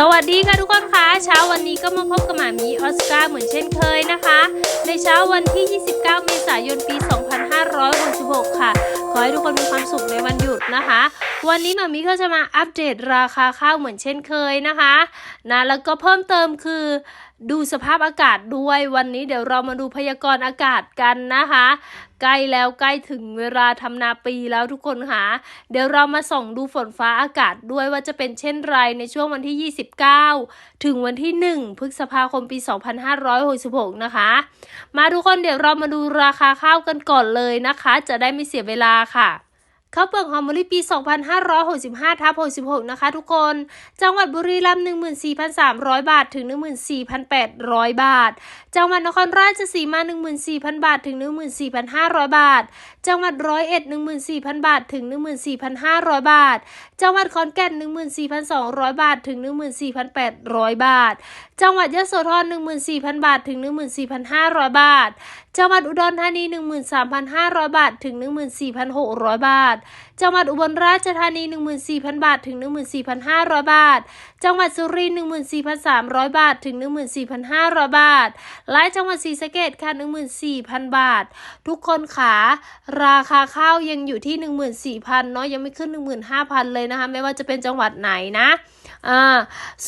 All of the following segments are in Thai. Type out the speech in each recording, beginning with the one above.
สวัสดีค่ะทุกคนคะเช้าวันนี้ก็มาพบกับหมามีออสการ์เหมือนเช่นเคยนะคะ ในเช้าวันที่ 29 เมษายนปี 2566 ค่ะ ขอให้ทุกคนมีความสุขในวันหยุดนะคะ วันนี้หมามีก็จะมาอัปเดตราคาข้าวเหมือนเช่นเคยนะคะนะแล้วก็เพิ่มเติมคือดูสภาพอากาศด้วยวันนี้เดี๋ยวเรามาดูพยากรณ์อากาศกันนะคะ ใกล้แล้วใกล้ถึงเวลาทำนาปีแล้วทุกคนค่ะเดี๋ยวเรามาส่องดูฝนฟ้าอากาศด้วยว่าจะเป็นเช่นไรในช่วงวันที่ 29 ถึงวันที่ 1 พฤษภาคมปี 2566 นะคะ มาทุกคนเดี๋ยวเรามาดูราคาข้าวกันก่อนเลยนะคะ จะได้ไม่เสียเวลาค่ะ ข้าวเปลือกหอมมะลิปี 2565ทับ66 นะคะทุกคน จังหวัดบุรีรัมย์14,300 บาทถึง 14,800 บาท จังหวัดนครราชสีมา 14,000 บาทถึง 14,500 บาท จังหวัดร้อยเอ็ด14,000 บาทถึง 14,500 บาท จังหวัดขอนแก่น 14,200 บาทถึง 14,800 บาทจังหวัดยะโสธร14,000 บาท ถึง 14,500 บาท จังหวัดอุดรธานี 13,500 บาท ถึง 14,600 บาท จังหวัดอุบลราชธานี 14,000 บาท ถึง 14,500 บาท จังหวัดสุรินทร์14,300 บาท ถึง 14,500 บาท และจังหวัดศรีสะเกษค่ะ 14,000 บาท ทุกคนขาราคาข้าวยังอยู่ที่ 14,000 เนาะ ยังไม่ขึ้น 15,000 เลยนะคะ ไม่ว่าจะเป็นจังหวัดไหนนะ อ่า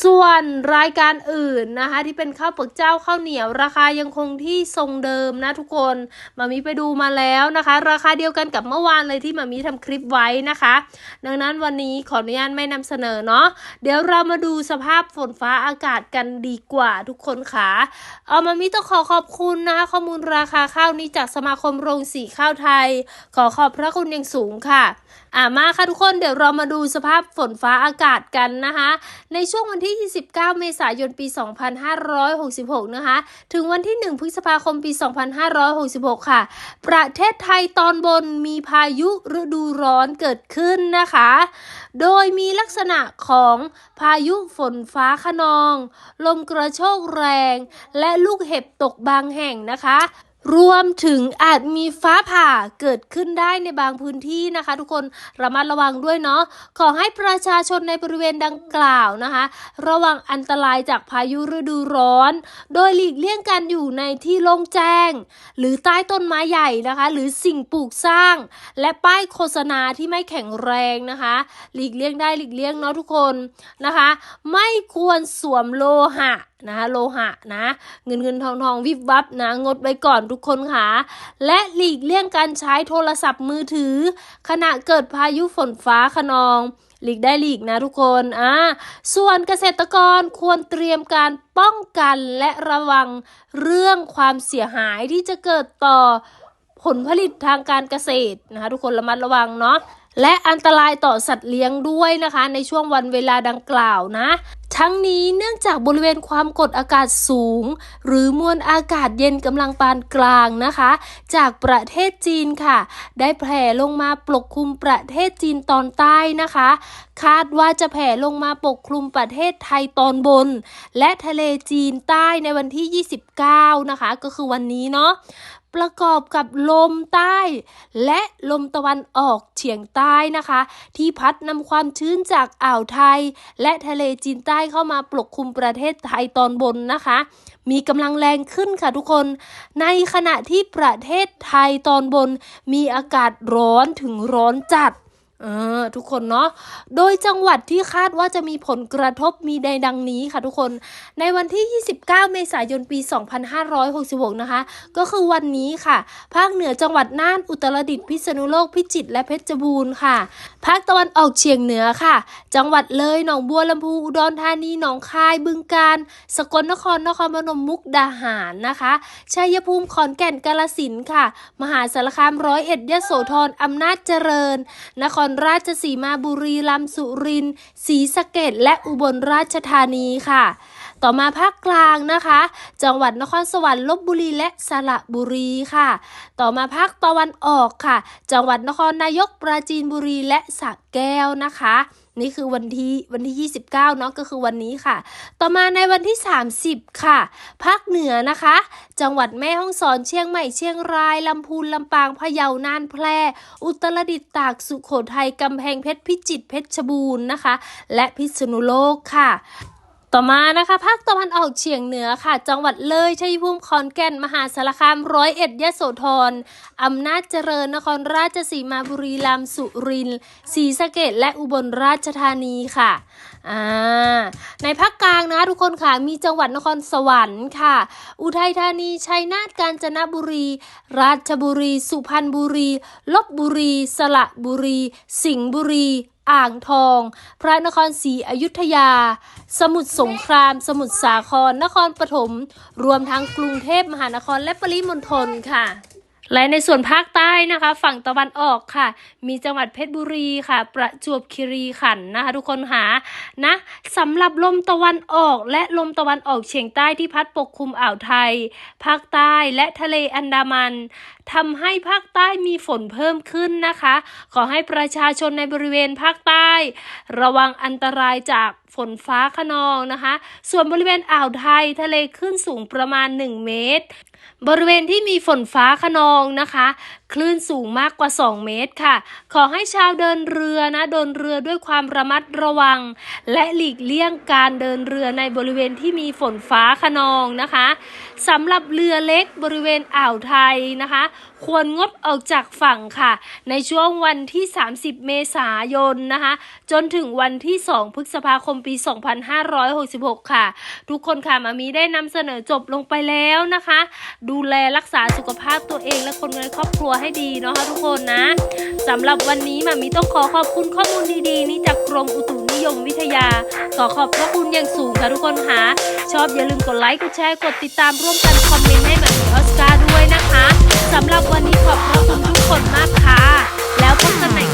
ส่วนรายการอื่นนะคะที่เป็นข้าวเปลือกเจ้าข้าวเหนียว ราคายังคงที่ทรงเดิมนะทุกคนมามีไปดูมาแล้วนะคะ ราคาเดียวกันกับเมื่อวานเลยที่มามีทำคลิปไว้นะคะ ดังนั้นวันนี้ขออนุญาตไม่นำเสนอเนาะเดี๋ยวเรามาดูสภาพฝนฟ้าอากาศกันดีกว่าทุกคนค่ะเอามามีต้องขอขอบคุณนะคะข้อมูลราคาข้าวนี้จากสมาคมโรงสีข้าวไทย ขอขอบพระคุณอย่างสูงค่ะ อ่ามาค่ะทุกคนเดี๋ยวเรามาดูสภาพฝนฟ้าอากาศกันนะคะในช่วงวันที่ 29 เมษายนปี 2566 นะคะ ถึงวันที่ 1 พฤษภาคมปี 2566 ค่ะ ประเทศไทยตอนบนมีพายุฤดูร้อนเกิดขึ้นนะคะ โดยมีลักษณะของพายุฝนฟ้าขนอง ลมกระโชกแรง และลูกเห็บตกบางแห่งนะคะ รวมถึงอาจมีฟ้าผ่าเกิดขึ้นได้ในบางพื้นที่นะคะ ทุกคนระมัดระวังด้วยเนาะขอให้ประชาชนในบริเวณดังกล่าวนะคะ ระวังอันตรายจากพายุฤดูร้อน โดยหลีกเลี่ยงการอยู่ในที่โล่งแจ้ง หรือใต้ต้นไม้ใหญ่นะคะ หรือสิ่งปลูกสร้าง และป้ายโฆษณาที่ไม่แข็งแรงนะคะ หลีกเลี่ยงได้หลีกเลี่ยงเนาะทุกคนนะคะ ไม่ควรสวมโลหะ นะคะโลหะนะ เงินเงินทองทองวิบวับนะ งดไว้ก่อนทุกคนค่ะ และหลีกเลี่ยงการใช้โทรศัพท์มือถือ ขณะเกิดพายุฝนฟ้าขนองหลีกได้หลีกนะทุกคน อ่า ส่วนเกษตรกรควรเตรียมการป้องกันและระวังเรื่องความเสียหายที่จะเกิดต่อผลผลิตทางการเกษตรนะคะทุกคนระมัดระวังเนาะ และอันตรายต่อสัตว์เลี้ยงด้วยนะคะ ในช่วงวันเวลาดังกล่าวนะ ทั้งนี้เนื่องจากบริเวณความกดอากาศสูง หรือมวลอากาศเย็นกำลังปานกลางนะคะ จากประเทศจีนค่ะ ได้แผ่ลงมาปกคลุมประเทศจีนตอนใต้นะคะ คาดว่าจะแผ่ลงมาปกคลุมประเทศไทยตอนบน และทะเลจีนใต้ในวันที่ 29 นะคะ ก็คือวันนี้เนาะประกอบกับลมใต้ และลมตะวันออกเฉียงใต้นะคะ ที่พัดนำความชื้นจากอ่าวไทย และทะเลจีนใต้ต้เข้ามาปกคลุมประเทศไทยตอนบนนะคะ มีกำลังแรงขึ้นค่ะทุกคน ในขณะที่ประเทศไทยตอนบนมีอากาศร้อนถึงร้อนจัด เออทุกคนเนาะ โดยจังหวัดที่คาดว่าจะมีผลกระทบมีในดังนี้ค่ะทุกคน ในวันที่ 29 เมษายนปี 2566 นะคะ ก็คือวันนี้ค่ะ ภาคเหนือจังหวัดน่าน อุตรดิตถ์ พิษณุโลก พิจิตร และเพชรบูรณ์ค่ะ ภาคตะวันออกเฉียงเหนือค่ะ จังหวัดเลย หนองบัวลำพู อุดรธานี หนองคาย บึงกาฬ สกลนคร นครพนม มุกดาหารนะคะ ชัยภูมิ ขอนแก่น กาฬสินธุ์ค่ะ มหาสารคาม ร้อยเอ็ด ยโสธร อำนาจเจริญ นครราชสีมาบุรีรัมย์สุรินทร์ศรีสะเกดและอุบลราชธานีค่ะ ต่อมาภาคกลางนะคะ จังหวัดนครสวรรค์ลบบุรีและสระบุรีค่ะ ต่อมาภาคตะวันออกค่ะ จังหวัดนครนายกปราจีนบุรีและสระแก้วนะคะ นี่คือวันที่วันที่ 29 เนาะก็คือวันนี้ค่ะ ต่อมาในวันที่ 30 ค่ะ ภาคเหนือนะคะ จังหวัดแม่ฮ่องสอนเชียงใหม่เชียงรายลำพูนลำปางพะเยาน่านแพร่ อุตรดิตถ์ตากสุโขทัยกำแพงเพชรพิจิตรเพชรบูรณ์นะคะ และพิษณุโลกค่ะ ต่อมานะคะภาคตะวันออกเฉียงเหนือค่ะ จังหวัดเลยชัยภูมิขอนแก่นมหาสารคามร้อยเอ็ดยะโสธรอำนาจเจริญนครราชสีมาบุรีรัมย์สุรินทร์ศรีสะเกดและอุบลราชธานีค่ะอ่าาคกลางนะทุกคนค่ะ มีจังหวัดนครสวรรค์ค่ะ อุทัยธานี ชัยนาท กาญจนบุรี ราชบุรี สุพรรณบุรี ลบบุรี สระบุรี สิงห์บุรี อ่างทอง พระนครศรีอยุธยา สมุทรสงคราม สมุทรสาคร นครปฐม รวมทั้งกรุงเทพมหานครและปริมณฑลค่ะ และในส่วนภาคใต้นะคะ ฝั่งตะวันออกค่ะ มีจังหวัดเพชรบุรีค่ะ ประจวบคีรีขันธ์นะคะ ทุกคนหานะสำหรับลมตะวันออก และลมตะวันออกเฉียงใต้ที่พัดปกคลุมอ่าวไทย ภาคใต้และทะเลอันดามันทำให้ภาคใต้มีฝนเพิ่มขึ้นนะคะ ขอให้ประชาชนในบริเวณภาคใต้ ระวังอันตรายจากฝนฟ้าขนองนะคะ ส่วนบริเวณอ่าวไทยทะเลคลื่นสูงประมาณ 1 เมตร บริเวณที่มีฝนฟ้าขนองนะคะคลื่นสูงมากกว่า 2 เมตรค่ะ ขอให้ชาวเดินเรือนะเดินเรือด้วยความระมัดระวัง และหลีกเลี่ยงการเดินเรือในบริเวณที่มีฝนฟ้าขนองนะคะสำหรับเรือเล็กบริเวณอ่าวไทยนะคะ ควรงดออกจากฝั่งค่ะ ในช่วงวันที่ 30 เมษายนนะคะ จนถึงวันที่ 2 พฤษภาคมปี 2566 ค่ะ ทุกคนค่ะมามีได้นำเสนอจบลงไปแล้วนะคะ ดูแลรักษาสุขภาพตัวเองและคนในครอบครัวให้ดีเนาะคะทุกคนนะสำหรับวันนี้มามีต้องขอขอบคุณข้อมูลดีๆ นี้จากกรมอุตุนิยมวิทยา ขอขอบพระคุณอย่างสูงค่ะทุกคนค่ะชอบอย่าลืมกดไลค์กดแชร์กดติดตามร่วมกันคอมเมนต์ให้มามีออสการ์ด้วยนะคะสำหรับวันนี้ขอบพระคุณทุกคนมากค่ะ แล้วพบกันใหม่